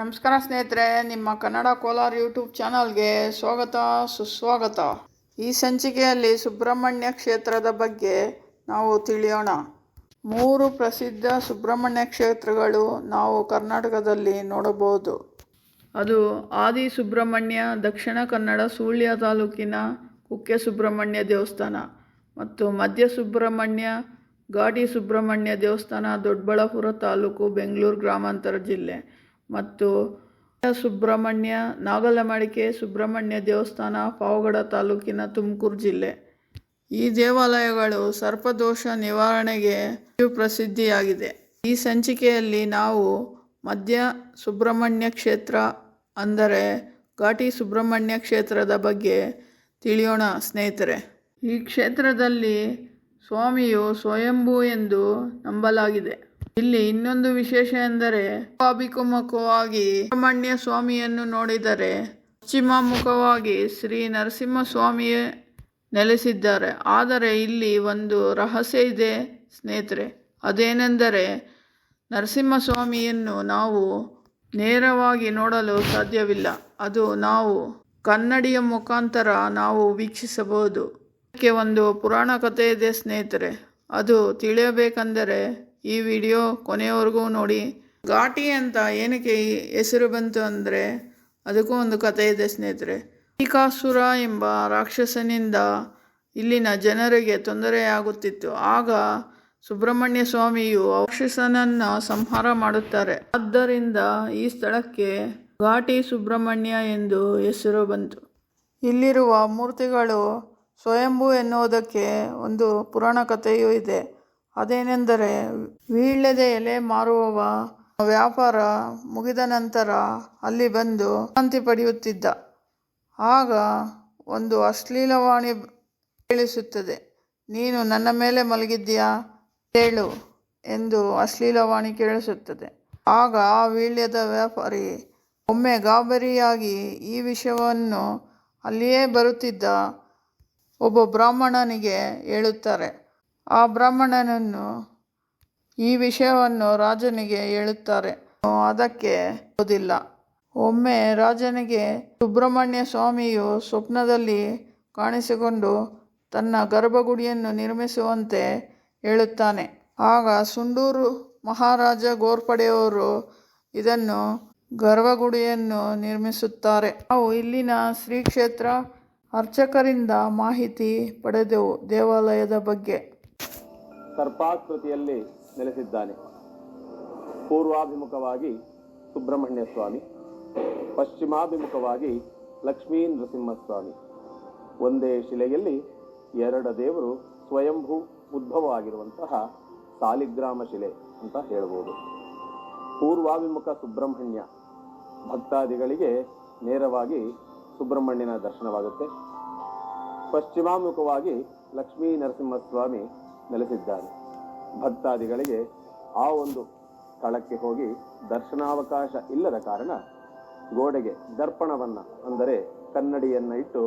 ನಮಸ್ಕಾರ ಸ್ನೇಹಿತರೆ, ನಿಮ್ಮ ಕನ್ನಡ ಕೋಲಾರ ಯೂಟ್ಯೂಬ್ ಚಾನಲ್ಗೆ ಸ್ವಾಗತ, ಸುಸ್ವಾಗತ. ಈ ಸಂಚಿಕೆಯಲ್ಲಿ ಸುಬ್ರಹ್ಮಣ್ಯ ಕ್ಷೇತ್ರದ ಬಗ್ಗೆ ನಾವು ತಿಳಿಯೋಣ. ಮೂರು ಪ್ರಸಿದ್ಧ ಸುಬ್ರಹ್ಮಣ್ಯ ಕ್ಷೇತ್ರಗಳು ನಾವು ಕರ್ನಾಟಕದಲ್ಲಿ ನೋಡಬಹುದು. ಅದು ಆದಿ ಸುಬ್ರಹ್ಮಣ್ಯ, ದಕ್ಷಿಣ ಕನ್ನಡ ಸುಳ್ಯ ತಾಲೂಕಿನ ಕುಕ್ಕೆ ಸುಬ್ರಹ್ಮಣ್ಯ ದೇವಸ್ಥಾನ ಮತ್ತು ಮಧ್ಯ ಸುಬ್ರಹ್ಮಣ್ಯ ಗಾಡಿ ಸುಬ್ರಹ್ಮಣ್ಯ ದೇವಸ್ಥಾನ, ದೊಡ್ಡಬಳ್ಳಾಪುರ ತಾಲೂಕು, ಬೆಂಗಳೂರು ಗ್ರಾಮಾಂತರ ಜಿಲ್ಲೆ. ಮತ್ತು ಸುಬ್ರಹ್ಮಣ್ಯ, ನಾಗಲಮಡಿಕೆ, ಸುಬ್ರಹ್ಮಣ್ಯ ದೇವಸ್ಥಾನ, ಪಾವಗಡ ತಾಲೂಕಿನ ತುಮಕೂರು ಜಿಲ್ಲೆ. ಈ ದೇವಾಲಯಗಳು ಸರ್ಪದೋಷ ನಿವಾರಣೆಗೆ ಪ್ರಸಿದ್ಧಿಯಾಗಿದೆ. ಈ ಸಂಚಿಕೆಯಲ್ಲಿ ನಾವು ಮಧ್ಯ ಸುಬ್ರಹ್ಮಣ್ಯ ಕ್ಷೇತ್ರ ಅಂದರೆ ಘಾಟಿ ಸುಬ್ರಹ್ಮಣ್ಯ ಕ್ಷೇತ್ರದ ಬಗ್ಗೆ ತಿಳಿಯೋಣ ಸ್ನೇಹಿತರೆ. ಈ ಕ್ಷೇತ್ರದಲ್ಲಿ ಸ್ವಾಮಿಯು ಸ್ವಯಂಭೂ ಎಂದು ನಂಬಲಾಗಿದೆ. ಇಲ್ಲಿ ಇನ್ನೊಂದು ವಿಶೇಷ ಎಂದರೆ ಅಭಿಕುಮುಖವಾಗಿ ಸುಬ್ರಹ್ಮಣ್ಯ ಸ್ವಾಮಿಯನ್ನು ನೋಡಿದರೆ ಪಶ್ಚಿಮಾಮುಖವಾಗಿ ಶ್ರೀ ನರಸಿಂಹ ಸ್ವಾಮಿಯೇ ನೆಲೆಸಿದ್ದಾರೆ. ಆದರೆ ಇಲ್ಲಿ ಒಂದು ರಹಸ್ಯ ಇದೆ ಸ್ನೇಹಿತರೆ. ಅದೇನೆಂದರೆ ನರಸಿಂಹ ಸ್ವಾಮಿಯನ್ನು ನಾವು ನೇರವಾಗಿ ನೋಡಲು ಸಾಧ್ಯವಿಲ್ಲ. ಅದು ನಾವು ಕನ್ನಡಿಯ ಮುಖಾಂತರ ನಾವು ವೀಕ್ಷಿಸಬಹುದು. ಇದಕ್ಕೆ ಒಂದು ಪುರಾಣ ಕಥೆ ಇದೆ ಸ್ನೇಹಿತರೆ. ಅದು ತಿಳಿಯಬೇಕೆಂದರೆ ಈ ವಿಡಿಯೋ ಕೊನೆಯವರೆಗೂ ನೋಡಿ. ಘಾಟಿ ಅಂತ ಏನಕ್ಕೆ ಹೆಸರು ಬಂತು ಅಂದರೆ ಅದಕ್ಕೂ ಒಂದು ಕಥೆ ಇದೆ ಸ್ನೇಹಿತರೆ. ಟೀಕಾಸುರ ಎಂಬ ರಾಕ್ಷಸನಿಂದ ಇಲ್ಲಿನ ಜನರಿಗೆ ತೊಂದರೆಯಾಗುತ್ತಿತ್ತು. ಆಗ ಸುಬ್ರಹ್ಮಣ್ಯ ಸ್ವಾಮಿಯು ರಾಕ್ಷಸನನ್ನು ಸಂಹಾರ ಮಾಡುತ್ತಾರೆ. ಆದ್ದರಿಂದ ಈ ಸ್ಥಳಕ್ಕೆ ಘಾಟಿ ಸುಬ್ರಹ್ಮಣ್ಯ ಎಂದು ಹೆಸರು ಬಂತು. ಇಲ್ಲಿರುವ ಮೂರ್ತಿಗಳು ಸ್ವಯಂಭೂ ಎನ್ನುವುದಕ್ಕೆ ಒಂದು ಪುರಾಣ ಕಥೆಯೂ ಇದೆ. ಅದೇನೆಂದರೆ, ವೀಳ್ಯದ ಎಲೆ ಮಾರುವವ ವ್ಯಾಪಾರ ಮುಗಿದ ನಂತರ ಅಲ್ಲಿ ಬಂದು ಶಾಂತಿ ಪಡೆಯುತ್ತಿದ್ದ. ಆಗ ಒಂದು ಅಶ್ಲೀಲವಾಣಿ ಕೇಳಿಸುತ್ತದೆ. ನೀನು ನನ್ನ ಮೇಲೆ ಮಲಗಿದ್ದೀಯಾ? ಹೇಳು ಎಂದು ಅಶ್ಲೀಲವಾಣಿ ಕೇಳಿಸುತ್ತದೆ. ಆಗ ಆ ವೀಳ್ಯದ ವ್ಯಾಪಾರಿ ಒಮ್ಮೆ ಗಾಬರಿಯಾಗಿ ಈ ವಿಷಯವನ್ನು ಅಲ್ಲಿಯೇ ಬರುತ್ತಿದ್ದ. ಒಬ್ಬ ಬ್ರಾಹ್ಮಣನಿಗೆ ಹೇಳುತ್ತಾರೆ ಆ ಬ್ರಾಹ್ಮಣನನ್ನು ಈ ವಿಷಯವನ್ನು ರಾಜನಿಗೆ ಹೇಳುತ್ತಾರೆ. ಅದಕ್ಕೆ ಓದಿಲ್ಲ ಒಮ್ಮೆ ರಾಜನಿಗೆ ಸುಬ್ರಹ್ಮಣ್ಯ ಸ್ವಾಮಿಯು ಸ್ವಪ್ನದಲ್ಲಿ ಕಾಣಿಸಿಕೊಂಡು ತನ್ನ ಗರ್ಭಗುಡಿಯನ್ನು ನಿರ್ಮಿಸುವಂತೆ ಹೇಳುತ್ತಾನೆ. ಆಗ ಸುಂಡೂರು ಮಹಾರಾಜ ಗೋರ್ಪಡೆಯವರು ಇದನ್ನು ಗರ್ಭಗುಡಿಯನ್ನು ನಿರ್ಮಿಸುತ್ತಾರೆ. ನಾವು ಇಲ್ಲಿನ ಶ್ರೀ ಕ್ಷೇತ್ರ ಅರ್ಚಕರಿಂದ ಮಾಹಿತಿ ಪಡೆದೆವು ದೇವಾಲಯದ ಬಗ್ಗೆ. ಸರ್ಪಾಕೃತಿಯಲ್ಲಿ ನೆಲೆಸಿದ್ದಾನೆ. ಪೂರ್ವಾಭಿಮುಖವಾಗಿ ಸುಬ್ರಹ್ಮಣ್ಯ ಸ್ವಾಮಿ, ಪಶ್ಚಿಮಾಭಿಮುಖವಾಗಿ ಲಕ್ಷ್ಮೀ ನೃಸಿಂಹಸ್ವಾಮಿ ಒಂದೇ ಶಿಲೆಯಲ್ಲಿ ಎರಡ ದೇವರು ಸ್ವಯಂಭೂ ಉದ್ಭವವಾಗಿರುವಂತಹ ಸಾಲಿಗ್ರಾಮ ಶಿಲೆ ಅಂತ ಹೇಳಬಹುದು ಪೂರ್ವಾಭಿಮುಖ ಸುಬ್ರಹ್ಮಣ್ಯ ಭಕ್ತಾದಿಗಳಿಗೆ ನೇರವಾಗಿ ಸುಬ್ರಹ್ಮಣ್ಯನ ದರ್ಶನವಾಗುತ್ತೆ. ಪಶ್ಚಿಮಾಮುಖವಾಗಿ ಲಕ್ಷ್ಮೀ ನರಸಿಂಹಸ್ವಾಮಿ ನೆಲೆಸಿದ್ದಾನೆ ಭಕ್ತಾದಿಗಳಿಗೆ ಆ ಒಂದು ಸ್ಥಳಕ್ಕೆ ಹೋಗಿ ದರ್ಶನಾವಕಾಶ ಇಲ್ಲದ ಕಾರಣ ಗೋಡೆಗೆ ದರ್ಪಣವನ್ನ, ಅಂದರೆ ಕನ್ನಡಿಯನ್ನ ಇಟ್ಟು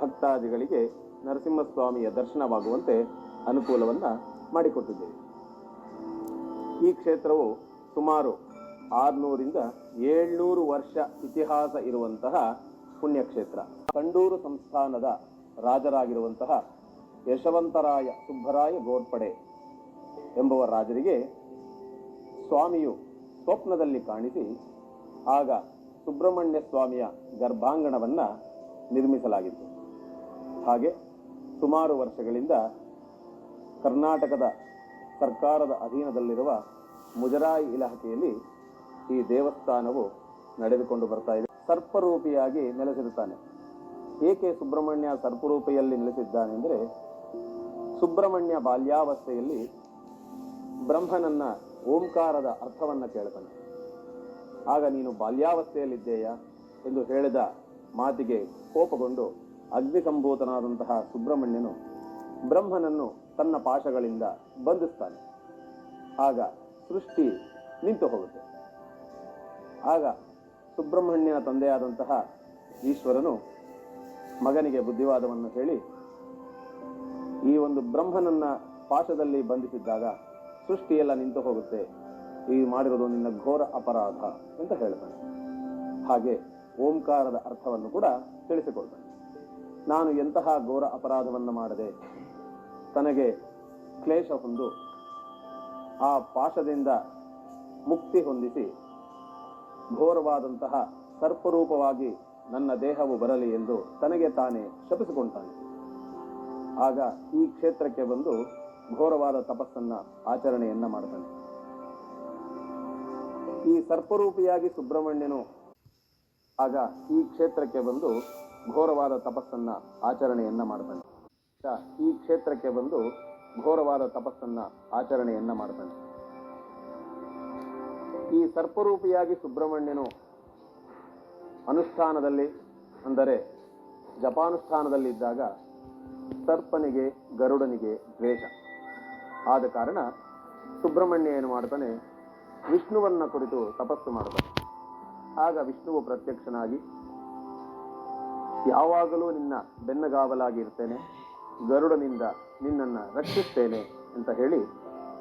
ಭಕ್ತಾದಿಗಳಿಗೆ ನರಸಿಂಹಸ್ವಾಮಿಯ ದರ್ಶನವಾಗುವಂತೆ ಅನುಕೂಲವನ್ನ ಮಾಡಿಕೊಟ್ಟಿದ್ದೇವೆ. ಈ ಕ್ಷೇತ್ರವು ಸುಮಾರು ಆರ್ನೂರಿಂದ ಏಳ್ನೂರು ವರ್ಷ ಇತಿಹಾಸ ಇರುವಂತಹ ಪುಣ್ಯಕ್ಷೇತ್ರ. ಕಂಡೂರು ಸಂಸ್ಥಾನದ ರಾಜರಾಗಿರುವಂತಹ ಯಶವಂತರಾಯ ಸುಬ್ಬರಾಯ ಗೋರ್ಪಡೆ ಎಂಬುವ ರಾಜರಿಗೆ ಸ್ವಾಮಿಯು ಸ್ವಪ್ನದಲ್ಲಿ ಕಾಣಿಸಿ ಆಗ ಸುಬ್ರಹ್ಮಣ್ಯ ಸ್ವಾಮಿಯ ಗರ್ಭಾಂಗಣವನ್ನು ನಿರ್ಮಿಸಲಾಗಿತ್ತು. ಹಾಗೆ ಸುಮಾರು ವರ್ಷಗಳಿಂದ ಕರ್ನಾಟಕದ ಸರ್ಕಾರದ ಅಧೀನದಲ್ಲಿರುವ ಮುಜರಾಯಿ ಇಲಾಖೆಯಲ್ಲಿ ಈ ದೇವಸ್ಥಾನವು ನಡೆದುಕೊಂಡು ಬರ್ತಾ ಇದೆ. ಸರ್ಪರೂಪಿಯಾಗಿ ನೆಲೆಸಿರುತ್ತಾನೆ. ಏಕೆ ಸುಬ್ರಹ್ಮಣ್ಯ ಸರ್ಪರೂಪಿಯಲ್ಲಿ ನೆಲೆಸಿದ್ದಾನೆ ಅಂದರೆ ಸುಬ್ರಹ್ಮಣ್ಯ ಬಾಲ್ಯಾವಸ್ಥೆಯಲ್ಲಿ ಬ್ರಹ್ಮನನ್ನ ಓಂಕಾರದ ಅರ್ಥವನ್ನ ಕೇಳ್ತಾನೆ. ಆಗ ನೀನು ಬಾಲ್ಯಾವಸ್ಥೆಯಲ್ಲಿದ್ದೇಯಾ ಎಂದು ಹೇಳಿದ ಮಾತಿಗೆ ಕೋಪಗೊಂಡು ಅಗ್ನಿಸಂಭೂತನಾದಂತಹ ಸುಬ್ರಹ್ಮಣ್ಯನು ಬ್ರಹ್ಮನನ್ನು ತನ್ನ ಪಾಶಗಳಿಂದ ಬಂಧಿಸ್ತಾನೆ. ಆಗ ಸೃಷ್ಟಿ ನಿಂತು ಹೋಗುತ್ತೆ. ಆಗ ಸುಬ್ರಹ್ಮಣ್ಯನ ತಂದೆಯಾದಂತಹ ಈಶ್ವರನು ಮಗನಿಗೆ ಬುದ್ಧಿವಾದವನ್ನು ಹೇಳಿ ಈ ಒಂದು ಬ್ರಹ್ಮನನ್ನ ಪಾಶದಲ್ಲಿ ಬಂಧಿಸಿದ್ದಾಗ ಸೃಷ್ಟಿಯೆಲ್ಲ ನಿಂತು ಹೋಗುತ್ತೆ. ಈ ಮಾಡಿರೋದು ನಿನ್ನ ಘೋರ ಅಪರಾಧ ಅಂತ ಹೇಳ್ತಾನೆ. ಹಾಗೆ ಓಂಕಾರದ ಅರ್ಥವನ್ನು ಕೂಡ ತಿಳಿಸಿಕೊಳ್ತಾನೆ. ನಾನು ಎಂತಹ ಘೋರ ಅಪರಾಧವನ್ನು ಮಾಡದೆ ತನಗೆ ಕ್ಲೇಶ ಹೊಂದು ಆ ಪಾಶದಿಂದ ಮುಕ್ತಿ ಹೊಂದಿಸಿ ಘೋರವಾದಂತಹ ಸರ್ಪರೂಪವಾಗಿ ನನ್ನ ದೇಹವು ಬರಲಿ ಎಂದು ತನಗೆ ತಾನೇ ಶಪಿಸಿಕೊಂಡಾನೆ. ಆಗ ಈ ಕ್ಷೇತ್ರಕ್ಕೆ ಬಂದು ಘೋರವಾದ ತಪಸ್ಸನ್ನ, ಆಚರಣೆಯನ್ನ ಮಾಡ್ತಾನೆ. ಈ ಸರ್ಪರೂಪಿಯಾಗಿ ಸುಬ್ರಹ್ಮಣ್ಯನು ಆಗ ಈ ಕ್ಷೇತ್ರಕ್ಕೆ ಬಂದು ಘೋರವಾದ ತಪಸ್ಸನ್ನ, ಆಚರಣೆಯನ್ನ ಮಾಡ್ತಾನೆ. ಈ ಕ್ಷೇತ್ರಕ್ಕೆ ಬಂದು ಘೋರವಾದ ತಪಸ್ಸನ್ನ, ಆಚರಣೆಯನ್ನ ಮಾಡ್ತಾನೆ. ಈ ಸರ್ಪರೂಪಿಯಾಗಿ ಸುಬ್ರಹ್ಮಣ್ಯನು ಅನುಷ್ಠಾನದಲ್ಲಿ, ಅಂದರೆ ಜಪಾನುಷ್ಠಾನದಲ್ಲಿದ್ದಾಗ ಸರ್ಪನಿಗೆ, ಗರುಡನಿಗೆ ದ್ವೇಷ. ಆದ ಕಾರಣ ಸುಬ್ರಹ್ಮಣ್ಯ ಏನು ಮಾಡ್ತಾನೆ, ವಿಷ್ಣುವನ್ನ ಕುರಿತು ತಪಸ್ಸು ಮಾಡ್ತಾನೆ. ಆಗ ವಿಷ್ಣುವು ಪ್ರತ್ಯಕ್ಷನಾಗಿ, ಯಾವಾಗಲೂ ನಿನ್ನ ಬೆನ್ನಗಾವಲಾಗಿ ಇರ್ತೇನೆ ಗರುಡನಿಂದ ನಿನ್ನನ್ನ ರಕ್ಷಿಸ್ತೇನೆ ಅಂತ ಹೇಳಿ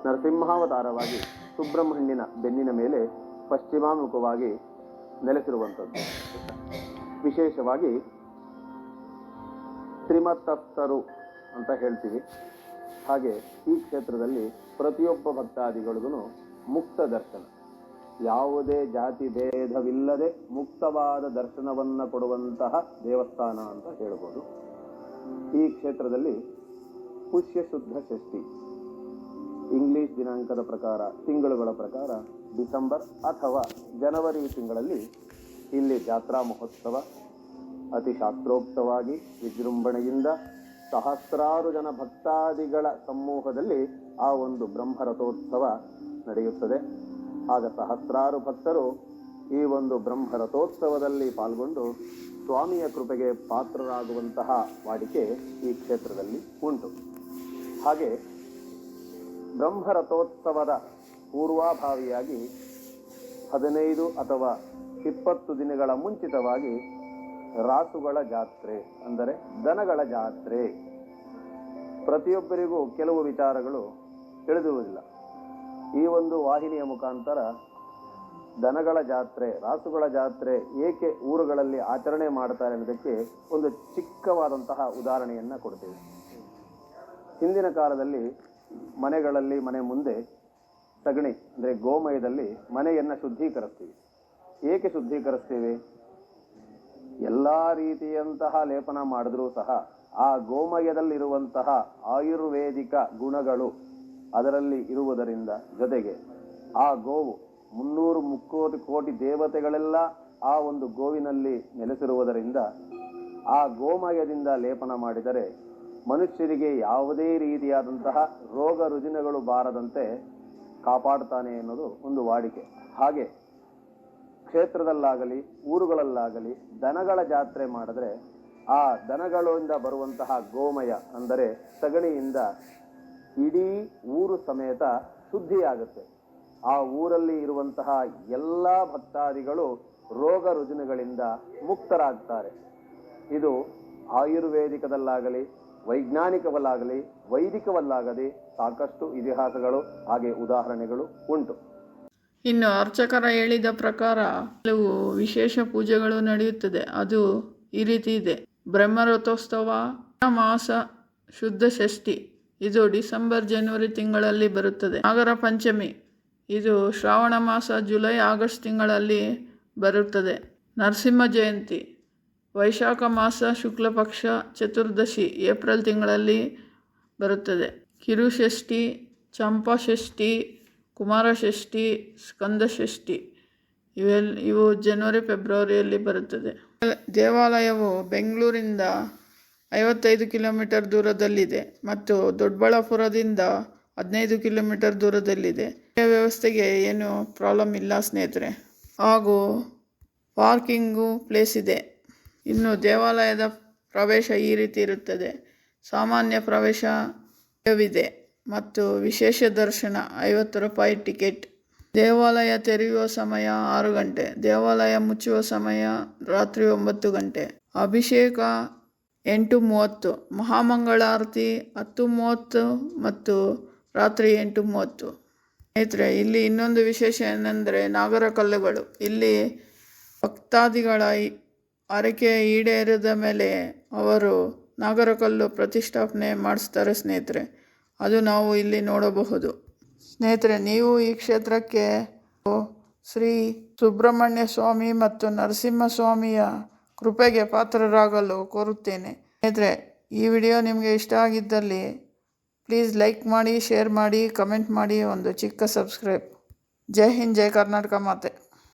ನರಸಿಂಹಾವತಾರವಾಗಿ ಸುಬ್ರಹ್ಮಣ್ಯನ ಬೆನ್ನಿನ ಮೇಲೆ ಪಶ್ಚಿಮಾಮುಖವಾಗಿ ನೆಲೆಸಿರುವಂಥದ್ದು. ವಿಶೇಷವಾಗಿ ತ್ರಿಮತಸ್ಥರು ಅಂತ ಹೇಳ್ತೀವಿ. ಹಾಗೆ ಈ ಕ್ಷೇತ್ರದಲ್ಲಿ ಪ್ರತಿಯೊಬ್ಬ ಭಕ್ತಾದಿಗಳಿಗೂ ಮುಕ್ತ ದರ್ಶನ. ಯಾವುದೇ ಜಾತಿ ಭೇದವಿಲ್ಲದೆ ಮುಕ್ತವಾದ ದರ್ಶನವನ್ನ ಕೊಡುವಂತಹ ದೇವಸ್ಥಾನ ಅಂತ ಹೇಳ್ಬೋದು. ಈ ಕ್ಷೇತ್ರದಲ್ಲಿ ಪುಷ್ಯ ಶುದ್ಧ ಷಷ್ಠಿ. ಇಂಗ್ಲಿಷ್ ದಿನಾಂಕದ ಪ್ರಕಾರ, ತಿಂಗಳುಗಳ ಪ್ರಕಾರ ಡಿಸೆಂಬರ್ ಅಥವಾ ಜನವರಿ ತಿಂಗಳಲ್ಲಿ ಇಲ್ಲಿ ಜಾತ್ರಾ ಮಹೋತ್ಸವ ಅತಿ ಶಾಸ್ತ್ರೋಕ್ತವಾಗಿ ವಿಜೃಂಭಣೆಯಿಂದ ಸಹಸ್ರಾರು ಜನ ಭಕ್ತಾದಿಗಳ ಸಮ್ಮೂಹದಲ್ಲಿ ಆ ಒಂದು ಬ್ರಹ್ಮರಥೋತ್ಸವ ನಡೆಯುತ್ತದೆ. ಆಗ ಸಹಸ್ರಾರು ಭಕ್ತರು ಈ ಒಂದು ಬ್ರಹ್ಮರಥೋತ್ಸವದಲ್ಲಿ ಪಾಲ್ಗೊಂಡು ಸ್ವಾಮಿಯ ಕೃಪೆಗೆ ಪಾತ್ರರಾಗುವಂತಹ ವಾಡಿಕೆ ಈ ಕ್ಷೇತ್ರದಲ್ಲಿ ಉಂಟು. ಹಾಗೆ ಬ್ರಹ್ಮರಥೋತ್ಸವದ ಪೂರ್ವಾಭಾವಿಯಾಗಿ ಹದಿನೈದು ಅಥವಾ ಇಪ್ಪತ್ತು ದಿನಗಳ ಮುಂಚಿತವಾಗಿ ರಾಸುಗಳ ಜಾತ್ರೆ ಅಂದರೆ ದನಗಳ ಜಾತ್ರೆ. ಪ್ರತಿಯೊಬ್ಬರಿಗೂ ಕೆಲವು ವಿಚಾರಗಳು ತಿಳಿದಿರುವುದಿಲ್ಲ. ಈ ಒಂದು ವಾಹಿನಿಯ ಮುಖಾಂತರ ದನಗಳ ಜಾತ್ರೆ, ರಾಸುಗಳ ಜಾತ್ರೆ ಏಕೆ ಊರುಗಳಲ್ಲಿ ಆಚರಣೆ ಮಾಡ್ತಾರೆ ಅನ್ನೋದಕ್ಕೆ ಒಂದು ಚಿಕ್ಕವಾದಂತಹ ಉದಾಹರಣೆಯನ್ನು ಕೊಡ್ತೇವೆ. ಹಿಂದಿನ ಕಾಲದಲ್ಲಿ ಮನೆಗಳಲ್ಲಿ ಮನೆ ಮುಂದೆ ಸಗಣಿ ಅಂದರೆ ಗೋಮಯದಲ್ಲಿ ಮನೆಯನ್ನು ಶುದ್ಧೀಕರಿಸ್ತೀವಿ. ಏಕೆ ಶುದ್ಧೀಕರಿಸ್ತೀವಿ? ಎಲ್ಲಾ ರೀತಿಯಂತಹ ಲೇಪನ ಮಾಡಿದ್ರೂ ಸಹ ಆ ಗೋಮಯದಲ್ಲಿರುವಂತಹ ಆಯುರ್ವೇದಿಕ ಗುಣಗಳು ಅದರಲ್ಲಿ ಇರುವುದರಿಂದ ಜೊತೆಗೆ ಆ ಗೋವು ಮುನ್ನೂರು ಮುಕ್ಕೋಟಿ ಕೋಟಿ ದೇವತೆಗಳೆಲ್ಲ ಆ ಒಂದು ಗೋವಿನಲ್ಲಿ ನೆಲೆಸಿರುವುದರಿಂದ ಆ ಗೋಮಯದಿಂದ ಲೇಪನ ಮಾಡಿದರೆ ಮನುಷ್ಯರಿಗೆ ಯಾವುದೇ ರೀತಿಯಾದಂತಹ ರೋಗ ರುಜಿನಗಳು ಬಾರದಂತೆ ಕಾಪಾಡ್ತಾನೆ ಅನ್ನೋದು ಒಂದು ವಾಡಿಕೆ. ಹಾಗೆ ಕ್ಷೇತ್ರದಲ್ಲಾಗಲಿ, ಊರುಗಳಲ್ಲಾಗಲಿ ದನಗಳ ಜಾತ್ರೆ ಮಾಡಿದ್ರೆ ಆ ದನಗಳಿಂದ ಬರುವಂತಹ ಗೋಮಯ ಅಂದರೆ ಸಗಣಿಯಿಂದ ಇಡೀ ಊರು ಸಮೇತ ಶುದ್ಧಿಯಾಗುತ್ತೆ. ಆ ಊರಲ್ಲಿ ಇರುವಂತಹ ಎಲ್ಲ ಭಕ್ತಾದಿಗಳು ರೋಗ ರುಜಿನಗಳಿಂದ ಮುಕ್ತರಾಗ್ತಾರೆ. ಇದು ಆಯುರ್ವೇದಿಕದಲ್ಲಾಗಲಿ, ವೈಜ್ಞಾನಿಕವಲ್ಲಾಗಲಿ ವೈದಿಕವಲ್ಲಾಗಲಿ ಸಾಕಷ್ಟು ಇತಿಹಾಸಗಳು, ಹಾಗೆ ಉದಾಹರಣೆಗಳು ಉಂಟು. ಇನ್ನು ಅರ್ಚಕರ ಹೇಳಿದ ಪ್ರಕಾರ ಕೆಲವು ವಿಶೇಷ ಪೂಜೆಗಳು ನಡೆಯುತ್ತದೆ. ಅದು ಈ ರೀತಿ ಇದೆ. ಬ್ರಹ್ಮರಥೋತ್ಸವ ಮಾಸ ಶುದ್ಧ ಷಷ್ಠಿ. ಇದು ಡಿಸೆಂಬರ್, ಜನವರಿ ತಿಂಗಳಲ್ಲಿ ಬರುತ್ತದೆ. ನಾಗರ ಪಂಚಮಿ. ಇದು ಶ್ರಾವಣ ಮಾಸ, ಜುಲೈ, ಆಗಸ್ಟ್ ತಿಂಗಳಲ್ಲಿ ಬರುತ್ತದೆ. ನರಸಿಂಹ ಜಯಂತಿ. ವೈಶಾಖ ಮಾಸ, ಶುಕ್ಲ ಪಕ್ಷ, ಚತುರ್ದಶಿ ಏಪ್ರಿಲ್ ತಿಂಗಳಲ್ಲಿ ಬರುತ್ತದೆ. ಕಿರುಷಷ್ಠಿ ಚಂಪಾಷಷ್ಠಿ ಕುಮಾರಷಷ್ಠಿ, ಸ್ಕಂದಷಷ್ಠಿ ಇವೆಲ್ಲ ಇವು ಜನವರಿ, ಫೆಬ್ರವರಿಯಲ್ಲಿ ಬರುತ್ತದೆ. ದೇವಾಲಯವು ಬೆಂಗಳೂರಿಂದ ಐವತ್ತೈದು ಕಿಲೋಮೀಟರ್ ದೂರದಲ್ಲಿದೆ ಮತ್ತು ದೊಡ್ಡಬಳ್ಳಾಪುರದಿಂದ ಹದಿನೈದು ಕಿಲೋಮೀಟರ್ ದೂರದಲ್ಲಿದೆ. ವ್ಯವಸ್ಥೆಗೆ ಏನು ಪ್ರಾಬ್ಲಮ್ ಇಲ್ಲ ಸ್ನೇಹಿತರೆ. ಹಾಗೂ ಪಾರ್ಕಿಂಗು ಪ್ಲೇಸ್ ಇದೆ. ಇನ್ನು ದೇವಾಲಯದ ಪ್ರವೇಶ ಈ ರೀತಿ ಇರುತ್ತದೆ. ಸಾಮಾನ್ಯ ಪ್ರವೇಶವಿದೆ. ಮತ್ತು ವಿಶೇಷ ದರ್ಶನ, ಐವತ್ತು ರೂಪಾಯಿ ಟಿಕೆಟ್. ದೇವಾಲಯ ತೆರೆಯುವ ಸಮಯ ಆರು ಗಂಟೆ, ದೇವಾಲಯ ಮುಚ್ಚುವ ಸಮಯ ರಾತ್ರಿ ಒಂಬತ್ತು ಗಂಟೆ. ಅಭಿಷೇಕ ಎಂಟು ಮೂವತ್ತು, ಮಹಾಮಂಗಳಾರತಿ ಹತ್ತು ಮೂವತ್ತು ಮತ್ತು ರಾತ್ರಿ ಎಂಟು ಮೂವತ್ತು. ಸ್ನೇಹಿತರೆ, ಇಲ್ಲಿ ಇನ್ನೊಂದು ವಿಶೇಷ ಏನೆಂದರೆ ನಾಗರ ಕಲ್ಲುಗಳು. ಇಲ್ಲಿ ಭಕ್ತಾದಿಗಳ ಹರಕೆ ಈಡೇರಿದ ಮೇಲೆ ಅವರು ನಾಗರಕಲ್ಲು ಪ್ರತಿಷ್ಠಾಪನೆ ಮಾಡಿಸ್ತಾರೆ ಸ್ನೇಹಿತರೆ. ಅದು ನಾವು ಇಲ್ಲಿ ನೋಡಬಹುದು. ಸ್ನೇಹಿತರೆ, ನೀವು ಈ ಕ್ಷೇತ್ರಕ್ಕೆ ಶ್ರೀ ಸುಬ್ರಹ್ಮಣ್ಯ ಸ್ವಾಮಿ ಮತ್ತು ನರಸಿಂಹ ಸ್ವಾಮಿಯ ಕೃಪೆಗೆ ಪಾತ್ರರಾಗಲು ಕೋರುತ್ತೇನೆ. ಸ್ನೇಹಿತರೆ, ಈ ವಿಡಿಯೋ ನಿಮಗೆ ಇಷ್ಟ ಆಗಿದ್ದಲ್ಲಿ ಪ್ಲೀಸ್ ಲೈಕ್ ಮಾಡಿ, ಶೇರ್ ಮಾಡಿ, ಕಮೆಂಟ್ ಮಾಡಿ, ಒಂದು ಚಿಕ್ಕ ಸಬ್ಸ್ಕ್ರೈಬ್. ಜೈ ಹಿಂದ್, ಜೈ ಕರ್ನಾಟಕ ಮಾತೆ.